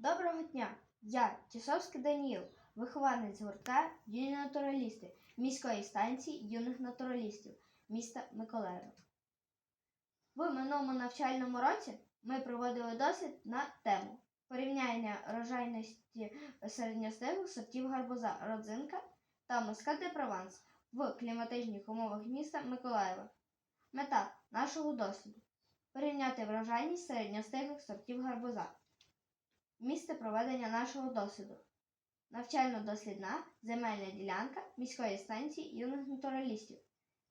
Доброго дня! Я Тісовський Даніл, вихованець гуртка юні натуралісти міської станції юних натуралістів міста Миколаєва. В минулому навчальному році ми проводили дослід на тему порівняння рожайності середньостиглих сортів гарбуза родзинка та мускат де Прованс в кліматичних умовах міста Миколаєва. Мета нашого досліду порівняти врожайність середньостиглих сортів гарбуза. Місце проведення нашого досліду. Навчально-дослідна земельна ділянка міської станції юних натуралістів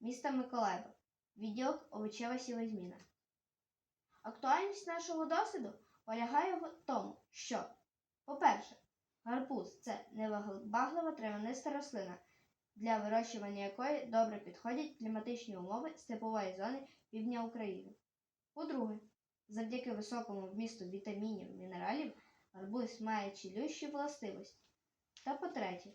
міста Миколаєва. Відділок овочева сілозміна. Актуальність нашого досліду полягає в тому, що, по-перше, гарбуз це невибаглива травяниста рослина, для вирощування якої добре підходять кліматичні умови степової зони півдня України. По-друге, завдяки високому вмісту вітамінів, мінералів, гарбуз має цілющі властивості. Та по-третє,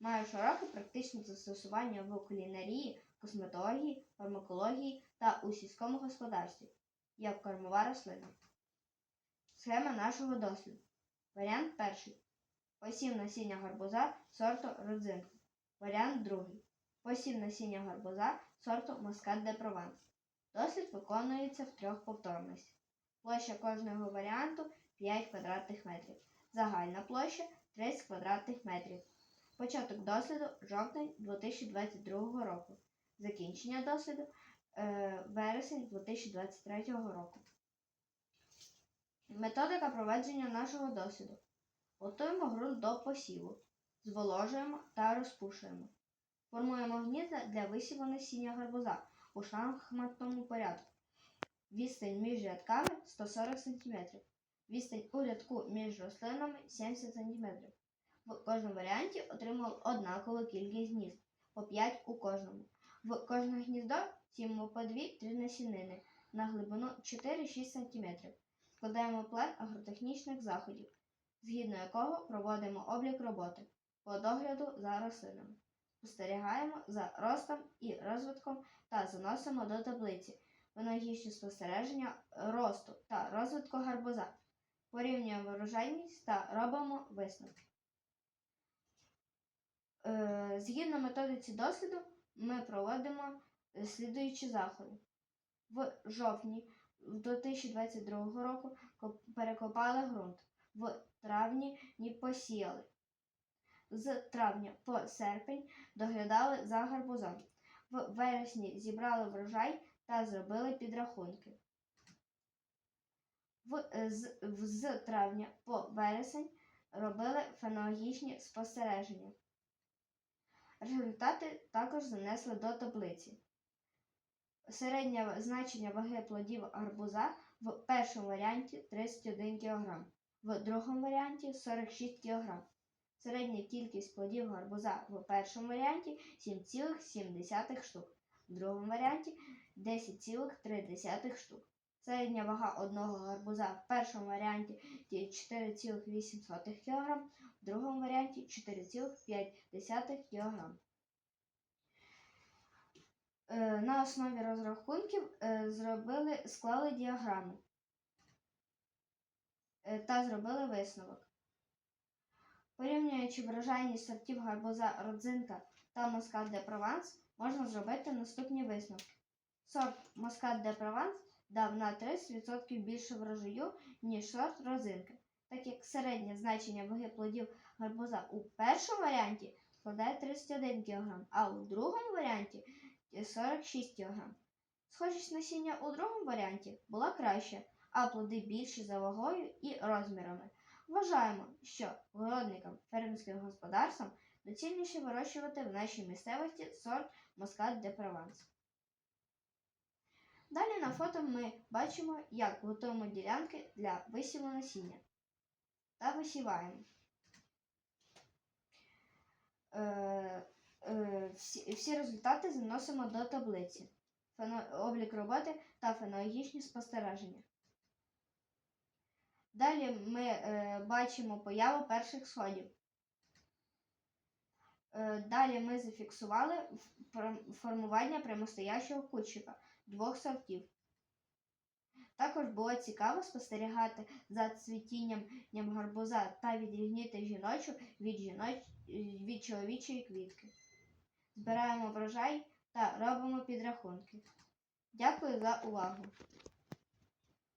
має широке практичне застосування в кулінарії, косметології, фармакології та у сільському господарстві, як кормова рослина. Схема нашого досліду. Варіант перший. Посів насіння гарбуза сорту родзинка. Варіант другий. Посів насіння гарбуза сорту Маскат де Прованс. Дослід виконується в трьох повторностях. Площа кожного варіанту 5 квадратних метрів. Загальна площа 30 квадратних метрів. Початок досліду жовтень 2022 року. Закінчення досліду е, вересень 2023 року. Методика проведення нашого досліду. Готуємо ґрунт до посіву. Зволожуємо та розпушуємо. Формуємо гнізда для висіву насіння гарбуза у шахматному порядку. Відстань між рядками 140 см. Відстань у рядку між рослинами 70 см. В кожному варіанті отримали однакову кількість гнізд, по 5 у кожному. В кожне гніздо сіємо по 2-3 насінини на глибину 4-6 см. Складаємо план агротехнічних заходів, згідно якого проводимо облік роботи по догляду за рослинами. Спостерігаємо за ростом і розвитком та заносимо до таблиці виногічні спостереження росту та розвитку гарбуза. Порівнюємо врожайність та робимо висновки. Е, Згідно методиці досліду, ми проводимо слідуючі заходи. В жовтні 2022 року перекопали ґрунт. В травні ні посіяли. З травня по серпень доглядали за гарбузом. В вересні зібрали врожай та зробили підрахунки. В, е, з, в- з травня по вересень робили фенологічні спостереження. Результати також занесли до таблиці. Середнє значення ваги плодів гарбуза в першому варіанті 31 кг, в другому варіанті 46 кг. Середня кількість плодів гарбуза в першому варіанті 7,7 штук, в другому варіанті 10,3 штук. Середня вага одного гарбуза в першому варіанті 4,8 кг, в другому варіанті 4,5 кг. Е, На основі розрахунків е, зробили, склали діаграму е, та зробили висновок. Порівнюючи врожайність сортів гарбуза родзинка та Москат де Прованс, можна зробити наступні висновки. Сорт Москат де Прованс дав на 30% більше врожаю, ніж сорт родзинка, так як середнє значення ваги плодів гарбуза у першому варіанті складає 31 кг, а у другому варіанті 46 кг. Схожість насіння у другому варіанті була краща, а плоди більші за вагою і розмірами. Вважаємо, що городникам фермерським господарствам доцільніше вирощувати в нашій місцевості сорт Москат де Прованс. Далі на фото ми бачимо, як готуємо ділянки для висіву насіння та висіваємо. Е, е, всі, всі результати заносимо до таблиці. Фено- облік роботи та фенологічні спостереження. Далі ми е, бачимо появу перших сходів. Е, далі ми зафіксували формування прямостоящого кущика двох сортів. Також було цікаво спостерігати за цвітінням гарбуза та відрізнити жіночу від, жіноч... від чоловічої квітки. Збираємо врожай та робимо підрахунки. Дякую за увагу!